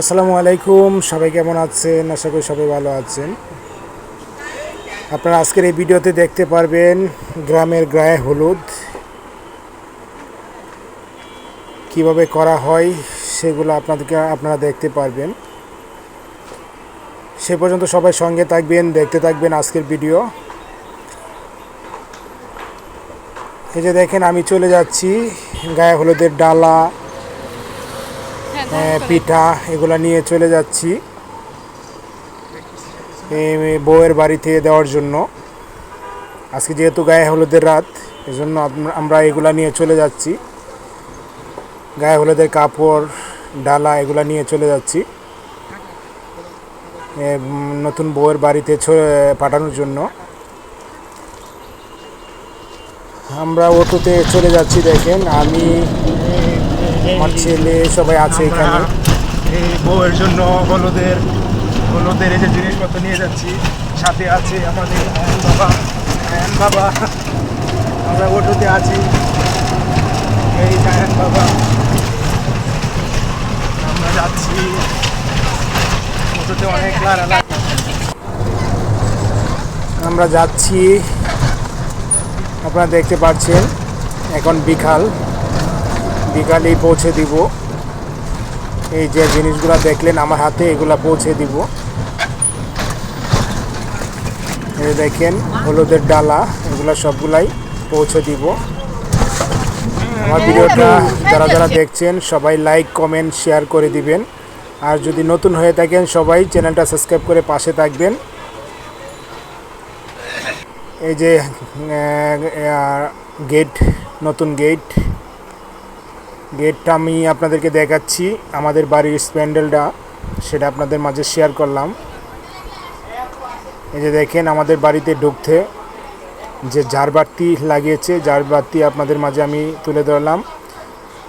আসসালামু আলাইকুম, সবাই কেমন আছেন? আশা করি সবাই ভালো আছেন। আপনারা আজকের এই ভিডিওতে দেখতে পারবেন গ্রামের গায়ে হলুদ। কীভাবে করা হয় সেগুলো আপনাদেরকে, আপনারা দেখতে পারবেন। সে পর্যন্ত সবাই সঙ্গে থাকবেন, দেখতে থাকবেন আজকের ভিডিও। এই যে দেখেন, আমি চলে যাচ্ছি গায়ে হলুদের ডালা। পিঠা এগুলো নিয়ে চলে যাচ্ছি। বউয়ের বাড়িতে দেওয়ার জন্য। আজকে যেহেতু গায়ে হলুদের রাত, এজন্য আমরা এগুলা নিয়ে চলে যাচ্ছি। গায়ে হলুদের কাপড়, ডালা এগুলা নিয়ে চলে যাচ্ছি। নতুন বউয়ের বাড়িতে পাঠানোর জন্য। আমরা অটোতে চলে যাচ্ছি, দেখেন। আমি আমার ছেলে সবাই আছে এখানে। এই বউয়ের জন্য হলুদের হলুদের এই যে জিনিসপত্র নিয়ে যাচ্ছি। সাথে আছে আমাদের বাবা। আয়ন বাবা আমরা অটোতে আছি। এই আয়ন বাবা। আমরা যাচ্ছি। অটোতে অনেক লারা লাগে আমরা যাচ্ছি। আপনারা দেখতে পাচ্ছেন এখন বিকাল। বিকালেই পৌঁছে দিব। এই যে জিনিসগুলো দেখলেন, আমার হাতে এগুলা পৌঁছে দিব। এই দেখেন, হলুদের ডালা, এগুলা সবগুলাই পৌঁছে দিব। আমার ভিডিওটা যারা যারা দেখছেন, সবাই লাইক, কমেন্ট, শেয়ার করে দিবেন। আর যদি নতুন হয়ে থাকেন, সবাই চ্যানেলটা সাবস্ক্রাইব করে পাশে থাকবেন। এই যে গেট নতুন গেট গেটটা আমি আপনাদেরকে দেখাচ্ছি। আমাদের বাড়ির স্প্যান্ডেলটা, সেটা আপনাদের মাঝে শেয়ার করলাম। এই যে দেখেন, আমাদের বাড়িতে ঢুকতে যে ঝাড়বাতি লাগিয়েছে ঝাড়বাতি আপনাদের মাঝে আমি তুলে ধরলাম।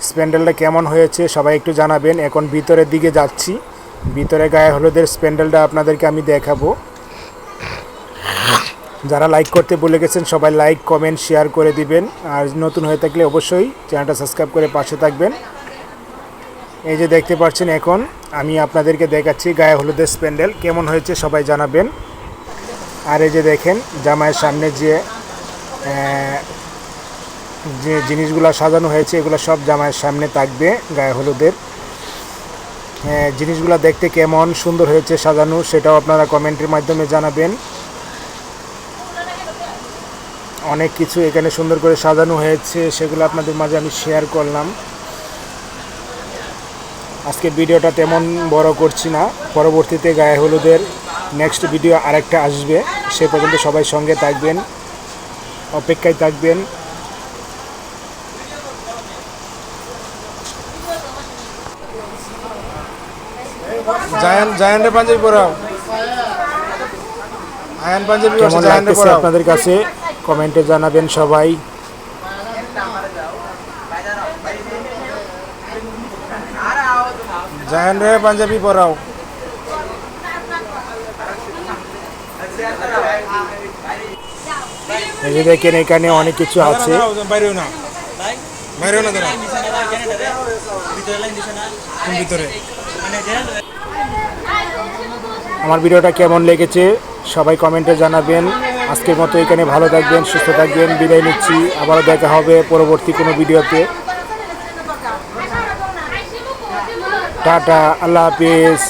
স্প্যান্ডেলটা কেমন হয়েছে সবাই একটু জানাবেন। এখন ভিতরের দিকে যাচ্ছি। ভিতরে গায়ে হলুদের স্প্যান্ডেলটা আপনাদেরকে আমি দেখাবো। যারা লাইক করতে ভুলে গেছেন, সবাই লাইক কমেন্ট শেয়ার করে দিবেন। আর নতুন হয়ে থাকলে অবশ্যই চ্যানেলটা সাবস্ক্রাইব করে পাশে থাকবেন। এই যে দেখতে পাচ্ছেন এখন, আমি আপনাদেরকে দেখাচ্ছি গায়ে হলুদের স্প্যান্ডেল। কেমন হয়েছে সবাই জানাবেন। আর এই যে দেখেন জামায়ের সামনে যে যে জিনিসগুলো সাজানো হয়েছে, এগুলো সব জামায়ের সামনে থাকবে গায়ে হলুদের। জিনিসগুলো দেখতে কেমন সুন্দর হয়েছে সাজানো, সেটাও আপনারা কমেন্টের মাধ্যমে জানাবেন। অনেক কিছু এখানে সুন্দর করে সাজানো হয়েছে সেগুলো আপনাদের মাঝে আমি শেয়ার করলাম। আজকের ভিডিওটা তেমন বড় করছি না পরবর্তীতে গায়ে হলুদের নেক্সট ভিডিও আরেকটা আসবে সে পর্যন্ত সবাই সঙ্গে থাকবেন অপেক্ষায় থাকবেন। জায়ান জায়ানের পাঞ্জাবি পরাও। আয়ন পাঞ্জাবি কেমন লাগতেছে আপনাদের কাছে? কমেন্টে জানাবেন সবাই। জাহান রে পাঞ্জাবি পরাও। এই যে দেখেন এখানে অনেক কিছু আছে। বাইরেও না বাইরেও না দাঁড়া ভিতরে। আমার ভিডিওটা কেমন লেগেছে সবাই কমেন্টে জানাবেন। আজকের মতো এখানে ভালো থাকবেন সুস্থ থাকবেন। বিদায় নিচ্ছি। আবারও দেখা হবে পরবর্তী কোনো ভিডিওতে। টাটা আল্লাহ হাফিজ।